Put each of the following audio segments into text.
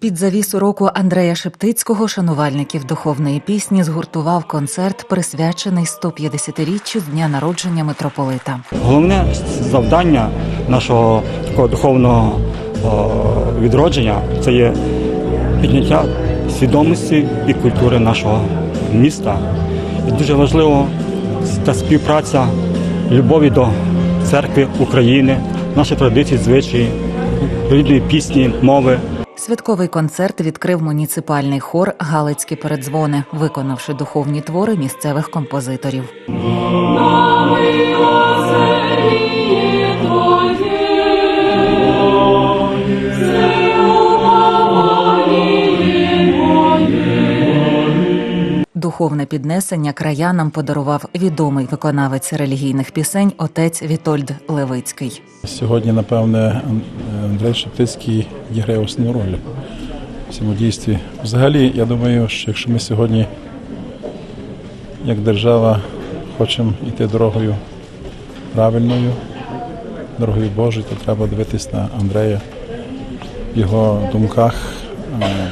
Під завісу року Андрея Шептицького шанувальників духовної пісні згуртував концерт, присвячений 150-річчю дня народження митрополита. Головне завдання нашого такого духовного відродження це є підняття свідомості і культури нашого міста. І дуже важливо та співпраця любові до церкви України, наші традиції, звичаї, рідної пісні, мови. Святковий концерт відкрив муніципальний хор Галицькі передзвони, виконавши духовні твори місцевих композиторів. Духовне піднесення краянам подарував відомий виконавець релігійних пісень отець Вітольд Левицький. Сьогодні, напевне, Андрей Шептицький грає основну роль в цьому дійстві. Взагалі, я думаю, що якщо ми сьогодні, як держава, хочемо йти дорогою правильною, дорогою Божою, то треба дивитись на Андрея в його думках,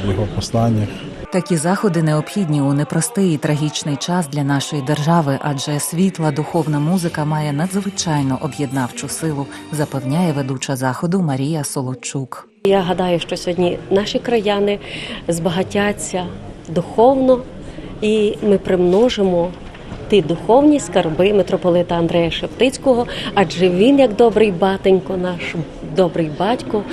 в його посланнях. Такі заходи необхідні у непростий і трагічний час для нашої держави, адже світла духовна музика має надзвичайно об'єднавчу силу, запевняє ведуча заходу Марія Солодчук. Я гадаю, що сьогодні наші краяни збагатяться духовно, і ми примножимо ті духовні скарби митрополита Андрея Шептицького, адже він, як добрий батенько, наш добрий батько,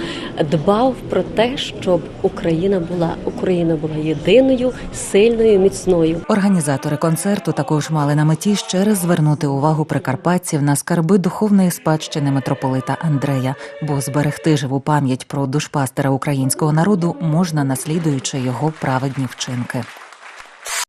дбав про те, щоб Україна була Україна була єдиною, сильною, міцною. Організатори концерту також мали на меті ще раз звернути увагу прикарпатців на скарби духовної спадщини митрополита Андрея, бо зберегти живу пам'ять про душпастера українського народу можна наслідуючи його праведні вчинки.